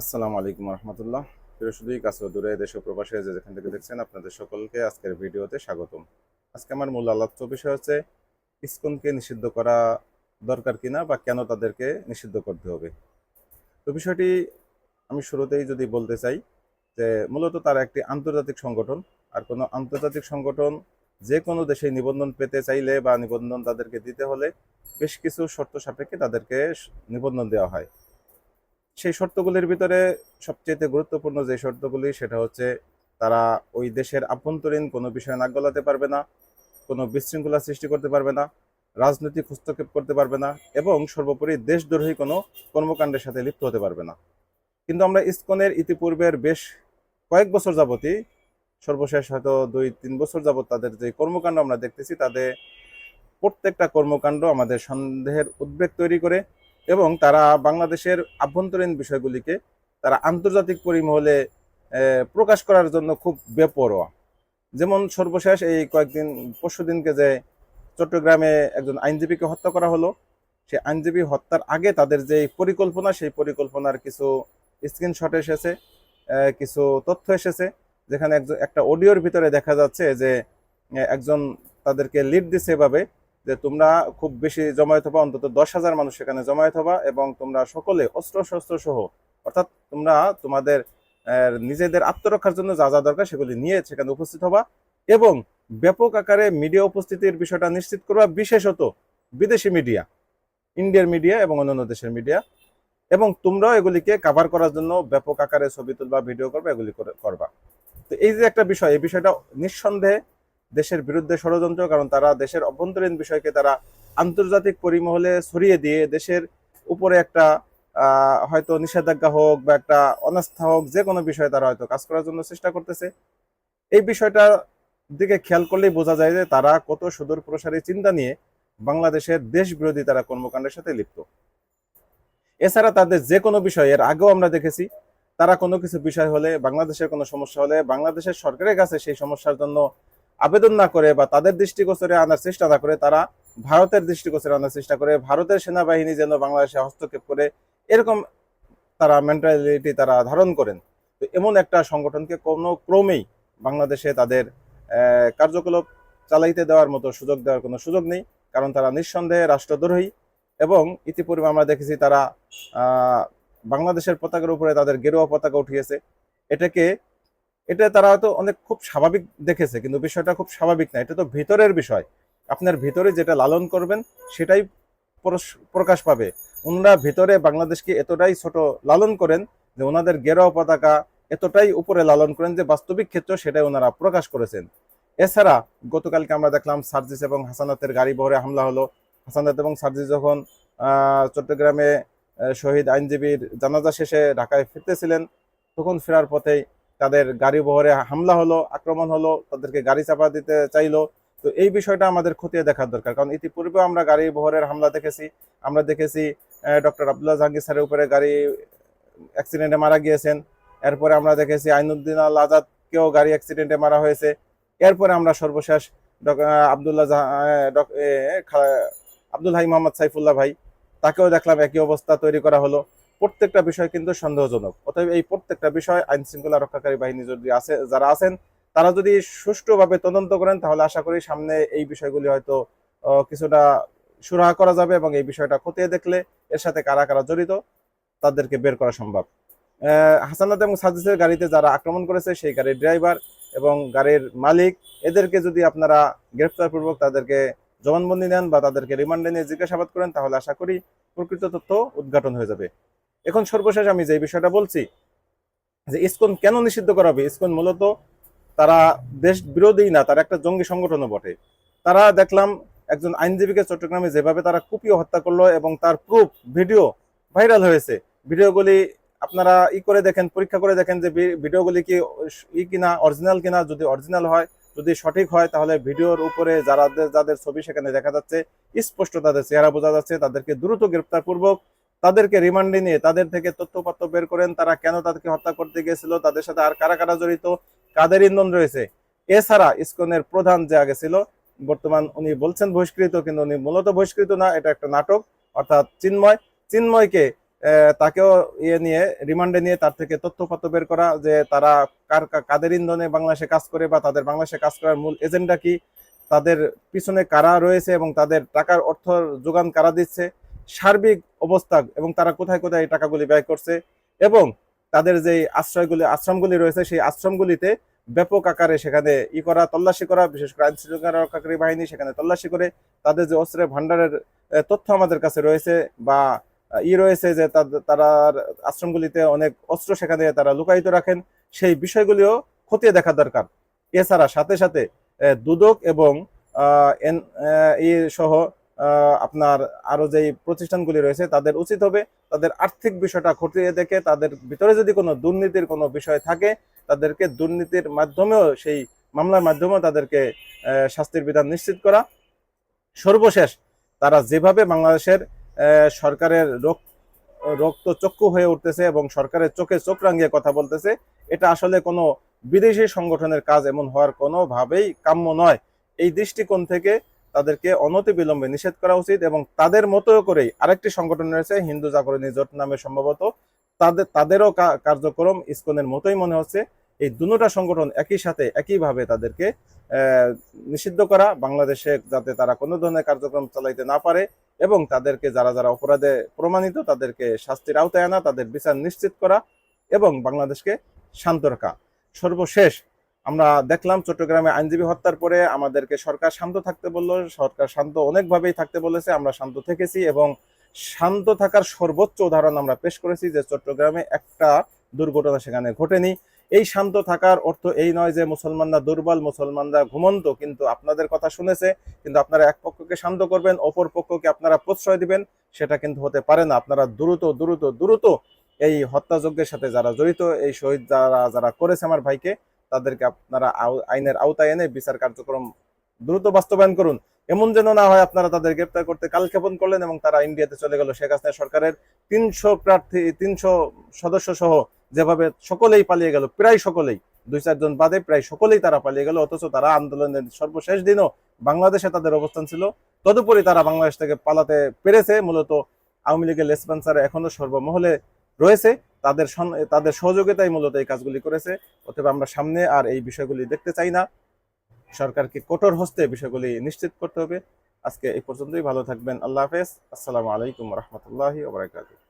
আসসালামু আলাইকুম রহমতুল্লাহ। প্রিয় শুধুই কাছে দূরে দেশ ও প্রবাসে যে যেখান থেকে দেখছেন, আপনাদের সকলকে আজকের ভিডিওতে স্বাগতম। আজকে আমার মূল আলোচ্য বিষয় হচ্ছে, ইসকনকে নিষিদ্ধ করা দরকার কিনা বা কেন তাদেরকে নিষিদ্ধ করতে হবে? তো বিষয়টি আমি শুরুতেই যদি বলতে চাই যে, মূলত তারা একটি আন্তর্জাতিক সংগঠন, আর কোনো আন্তর্জাতিক সংগঠন যে কোনো দেশে নিবন্ধন পেতে চাইলে বা নিবন্ধন তাদেরকে দিতে হলে বেশ কিছু শর্ত সাপেক্ষে তাদেরকে নিবন্ধন দেওয়া হয়। সেই শর্তগুলির ভিতরে সবচেয়ে গুরুত্বপূর্ণ যে শর্তগুলি, সেটা হচ্ছে তারা ওই দেশের আভ্যন্তরীণ কোনো বিষয়ে নাক গলাতে পারবে না, কোনো বিশৃঙ্খলা সৃষ্টি করতে পারবে না, রাজনৈতিক হস্তক্ষেপ করতে পারবে না এবং সর্বোপরি দেশদ্রোহী কোনো কর্মকাণ্ডের সাথে লিপ্ত হতে পারবে না। কিন্তু আমরা ইসকনের ইতিপূর্বের বেশ কয়েক বছর যাবতই, সর্বশেষ হয়তো দুই, তিন বছর যাবত তাদের যে কর্মকাণ্ড আমরা দেখতেছি, তাদের প্রত্যেকটা কর্মকাণ্ড আমাদের সন্দেহের উদ্বেগ তৈরি করে এবং তারা বাংলাদেশের আভ্যন্তরীণ বিষয়গুলিকে তারা আন্তর্জাতিক পরিমহলে প্রকাশ করার জন্য খুব বেপরোয়া। যেমন সর্বশেষ এই কয়েকদিন, পরশু দিনকে যে চট্টগ্রামে একজন আইনজীবীকে হত্যা করা হলো সেই আইনজীবী হত্যার আগে তাদের যে পরিকল্পনা, সেই পরিকল্পনার কিছু স্ক্রিনশট এসেছে কিছু তথ্য এসেছে, যেখানে একজন একটা অডিওর ভিতরে দেখা যাচ্ছে যে একজন তাদেরকে লিড দিছে এভাবে যে তোমরা খুব বেশি জমায়েত হবা, অন্তত দশ হাজার মানুষ সেখানে জমায়েত হবা এবং তোমরা সকলে অস্ত্র শস্ত্র সহ, অর্থাৎ তোমরা তোমাদের নিজেদের আত্মরক্ষার জন্য যা যা দরকার সেগুলি নিয়ে সেখানে উপস্থিত হবা এবং ব্যাপক আকারে মিডিয়া উপস্থিতির বিষয়টা নিশ্চিত করবা, বিশেষত বিদেশি মিডিয়া, ইন্ডিয়ার মিডিয়া এবং অন্যান্য দেশের মিডিয়া এবং তোমরাও এগুলিকে কাভার করার জন্য ব্যাপক আকারে ছবি তুলবা ভিডিও করবা, এগুলি করে- করবা। তো এই যে একটা বিষয়, এই বিষয়টা নিঃসন্দেহে দেশের বিরুদ্ধে ষড়যন্ত্র, কারণ তারা দেশের অভ্যন্তরীণ বিষয়কে তারা আন্তর্জাতিক পরিমহলে ছড়িয়ে দিয়ে দেশের উপরে একটা হয়তো নিষেধাজ্ঞা হোক বা একটা অনাস্থা হোক, যে কোনো বিষয়ে তারা হয়তো কাজ করার জন্য চেষ্টা করতেছে। এই বিষয়টা দিকে খেয়াল করলেই বোঝা যায় যে তারা কত সুদূর প্রসারী চিন্তা নিয়ে বাংলাদেশের দেশ বিরোধী তারা কর্মকাণ্ডের সাথে লিপ্ত। এছাড়া তাদের যে কোনো বিষয়, এর আগেও আমরা দেখেছি, তারা কোনো কিছু বিষয় হলে, বাংলাদেশের কোনো সমস্যা হলে, বাংলাদেশের সরকারের কাছে সেই সমস্যার জন্য আবেদন না করে বা তাদের দৃষ্টিগোচরে আনার চেষ্টা না করে, তারা ভারতের দৃষ্টিগোচরে আনার চেষ্টা করে, ভারতের সেনাবাহিনী যেন বাংলাদেশে হস্তক্ষেপ করে, এরকম তারা মেন্টালিটি তারা ধারণ করেন। তো এমন একটা সংগঠনকে কোনো ক্রমেই বাংলাদেশে তাদের কার্যকলাপ চালাইতে দেওয়ার মতো সুযোগ দেওয়ার কোনো সুযোগ নেই, কারণ তারা নিঃসন্দেহে রাষ্ট্রদ্রোহী এবং ইতিপূর্বে আমরা দেখেছি তারা বাংলাদেশের পতাকার উপরে তাদের গেরুয়া পতাকা উঠিয়েছে। এটাকে এটা তারা হয়তো অনেক খুব স্বাভাবিক দেখেছে, কিন্তু বিষয়টা খুব স্বাভাবিক না। এটা তো ভিতরের বিষয়। আপনার ভিতরে যেটা লালন করবেন, সেটাই প্রকাশ পাবে। ওনারা ভিতরে বাংলাদেশকে এতটাই ছোট লালন করেন যে ওনাদের গেরোয়া পতাকা এতটাই উপরে লালন করেন যে বাস্তবিক ক্ষেত্র সেটাই ওনারা প্রকাশ করেছেন। এছাড়া গতকালকে আমরা দেখলাম সার্জিস এবং হাসানাতের গাড়ি বহরে হামলা হলো। হাসানাত এবং সার্জিস যখন চট্টগ্রামে শহীদ আইনজীবীর জানাজা শেষে ঢাকায় ফিরতেছিলেন, তখন ফেরার পথেই তাদের গাড়ি বহরে হামলা হলো, আক্রমণ হলো, তাদেরকে গাড়ি চাপা দিতে চাইলো। তো এই বিষয়টা আমাদের খতিয়ে দেখার দরকার। কারণ ইতিপূর্বে আমরা গাড়ি বহরের হামলা দেখেছি। আমরা দেখেছি ডক্টর আবদুল্লাহ জাহাঙ্গীর স্যারের উপরে গাড়ি অ্যাক্সিডেন্টে মারা গিয়েছেন। এরপরে আমরা দেখেছি আইনুদ্দিন আল আজাদকেও গাড়ি অ্যাক্সিডেন্টে মারা হয়েছে। এরপরে আমরা সর্বশেষ আব্দুল্লাহ আব্দুল হাই মোহাম্মদ সাইফুল্লাহ ভাই, তাকেও দেখলাম একই অবস্থা তৈরি করা হলো। প্রত্যেকটা বিষয় কিন্তু সন্দেহজনক। অতএব এই প্রত্যেকটা বিষয় আইন শৃঙ্খলা রক্ষাকারী বাহিনী যদি আছে যারা আছেন তারা যদি সুষ্ঠুভাবে তদন্ত করেন তাহলে আশা করি সামনে এই বিষয়গুলি হয়তো কিছুটা সুরাহা করা যাবে এবং এই বিষয়টা খতিয়ে দেখলে এর সাথে কারা কারা জড়িত তাদেরকে বের করা সম্ভব। আহ, হাসানাত এবং সাজিসের গাড়িতে যারা আক্রমণ করেছে সেই গাড়ির ড্রাইভার এবং গাড়ির মালিক এদেরকে যদি আপনারা গ্রেফতারপূর্বক তাদেরকে জবানবন্দি নেন বা তাদেরকে রিমান্ডে নিয়ে জিজ্ঞাসাবাদ করেন তাহলে আশা করি প্রকৃত তথ্য উদ্ঘাটন হয়ে যাবে। এখন সর্বশেষ আমি যে বিষয়টা বলছি, যে ইসকন কেন নিষিদ্ধ করা হবে? ইসকন মূলত তারা দেশ বিরোধী না, তারা একটা জঙ্গি সংগঠনও বটে। তারা দেখলাম একজন আইনজীবীকে চট্টগ্রামে যেভাবে তারা কুপিয়ে হত্যা করল এবং তার প্রুফ, ভিডিও ভাইরাল হয়েছে। ভিডিওগুলি আপনারা ই করে দেখেন, পরীক্ষা করে দেখেন যে ভিডিওগুলি কি ই কিনা, অরিজিনাল কিনা, যদি অরিজিনাল হয়, যদি সঠিক হয়, তাহলে ভিডিওর উপরে যারা যাদের ছবি সেখানে দেখা যাচ্ছে, স্পষ্ট তাদের চেহারা বোঝা যাচ্ছে, তাদেরকে দ্রুত গ্রেপ্তার পূর্বক তাদেরকে রিমান্ডে নিয়ে তাদের থেকে তথ্যপত্র বের করেন। তারা কেন তাদেরকে হত্যা করতে গিয়েছিল তাদের সাথে আর কারা কারা জড়িত? কাদের ইন্ধন রয়েছে? এছাড়া ইসকনের প্রধান যে আগে ছিল, বর্তমান উনি বলছেন বহিষ্কৃত, কিন্তু উনি মূলত বহিষ্কৃত না, এটা একটা নাটক, অর্থাৎ চিন্ময়। চিন্ময়কে তাকেও ইয়ে নিয়ে, রিমান্ডে নিয়ে তার থেকে তথ্যপত্র বের করা যে তারা কার কাদের ইন্ধনে বাংলাদেশে কাজ করে বা তাদের বাংলাদেশে কাজ করার মূল এজেন্ডা কি? তাদের পিছনে কারা রয়েছে এবং তাদের টাকার অর্থ যোগান কারা দিচ্ছে? সার্বিক অবস্থা এবং তারা কোথায় কোথায় এই টাকাগুলি ব্যয় করছে এবং তাদের যে আশ্রয়গুলি, আশ্রমগুলি রয়েছে, সেই আশ্রমগুলিতে ব্যাপক আকারে সেখানে ই করা, তল্লাশি করা, বিশেষ করে আইন শৃঙ্খলা রক্ষাকারী বাহিনী সেখানে তল্লাশি করে তাদের যে অস্ত্রের ভান্ডারের তথ্য আমাদের কাছে রয়েছে বা, ই রয়েছে যে তারা আশ্রমগুলিতে অনেক অস্ত্র সেখানে তারা লুকায়িত রাখেন, সেই বিষয়গুলিও খতিয়ে দেখা দরকার। এছাড়া সাথে সাথে দুদক এবং সহ আপনার আরও যেই প্রতিষ্ঠানগুলি রয়েছে, তাদের উচিত হবে তাদের আর্থিক বিষয়টা খতিয়ে দেখে, তাদের ভিতরে যদি কোনো দুর্নীতির কোনো বিষয় থাকে, তাদেরকে দুর্নীতির মাধ্যমেও সেই মামলার মাধ্যমেও তাদেরকে শাস্তির বিধান নিশ্চিত করা। সর্বশেষ, তারা যেভাবে বাংলাদেশের সরকারের রক- রক্ত চক্ষু হয়ে উঠতেছে এবং সরকারের চোখে চোখ রাঙিয়ে কথা বলতেছে, এটা আসলে কোনো বিদেশি সংগঠনের কাজ এমন হওয়ার কোনোভাবেই কাম্য নয়। এই দৃষ্টিকোণ থেকে তাদেরকে অনতি বিলম্বে নিষেধ করা উচিত এবং তাদের মতো করেই আরেকটি সংগঠন রয়েছে, হিন্দু জাগরণী জোট নামে সম্ভবত। তাদের, তাদেরও কার্যক্রম ইসকনের মতোই মনে হচ্ছে। এই দুটা সংগঠন একই সাথে একইভাবে তাদেরকে নিষিদ্ধ করা, বাংলাদেশে যাতে তারা কোনো ধরনের কার্যক্রম চালাইতে না পারে এবং তাদেরকে যারা যারা অপরাধে প্রমাণিত তাদেরকে শাস্তির আওতায় আনা, তাদের বিচার নিশ্চিত করা এবং বাংলাদেশকে শান্ত রাখা। সর্বশেষ আমরা দেখলাম চট্টগ্রামে আইনজীবী হত্যার পরে আমাদেরকে সরকার শান্ত থাকতে বলল, সরকার শান্ত অনেকভাবেই থাকতে বলেছে, আমরা শান্ত থেকেছি এবং শান্ত থাকার সর্বোচ্চ উদাহরণ আমরা পেশ করেছি যে চট্টগ্রামে একটা দুর্ঘটনা সেখানে ঘটেনি। এই শান্ত থাকার অর্থ এই নয় যে মুসলমানরা দুর্বল, মুসলমানরা ঘুমন্ত, কিন্তু আপনাদের কথা শুনেছে, কিন্তু আপনারা এক পক্ষকে শান্ত করবেন, অপর পক্ষকে আপনারা প্রশ্রয় দিবেন, সেটা কিন্তু হতে পারে না। আপনারা দ্রুত দ্রুত দ্রুত এই হত্যাযজ্ঞের সাথে যারা জড়িত, এই শহীদ যারা যারা করেছে আমার ভাইকে তাদেরকে আপনারা আইনের আওতায় এনে বিচার কার্যক্রম দ্রুত বাস্তবায়ন করুন। এমন যেন না হয় আপনারা তাদের গ্রেপ্তার করতে কালক্ষেপণ করলেন এবং তারা ইন্ডিয়াতে চলে গেল। শেখ হাসিনা সরকারের তিনশো প্রার্থী, তিনশো সদস্য সহ যেভাবে সকলেই পালিয়ে গেল, প্রায় সকলেই, দুই চারজন বাদে প্রায় সকলেই তারা পালিয়ে গেল। অথচ তারা আন্দোলনের সর্বশেষ দিনও বাংলাদেশে তাদের অবস্থান ছিল। তদুপরি তারা বাংলাদেশ থেকে পালাতে পেরেছে। মূলত আওয়ামী লীগের লেসপেন্সারে এখনও সর্বমহলে রয়েছে, তাদের তাদের সহযোগিতায় মূলত এই কাজগুলি করেছে অথবা আমরা সামনে আর এই বিষয়গুলি দেখতে চাই না। সরকারকে কঠোর হস্তে বিষয়গুলি নিশ্চিত করতে হবে। আজকে এই পর্যন্তই, ভালো থাকবেন, আল্লাহ হাফেজ। আসসালামু আলাইকুম রহমতুল্লাহি ওবরাকাতুহ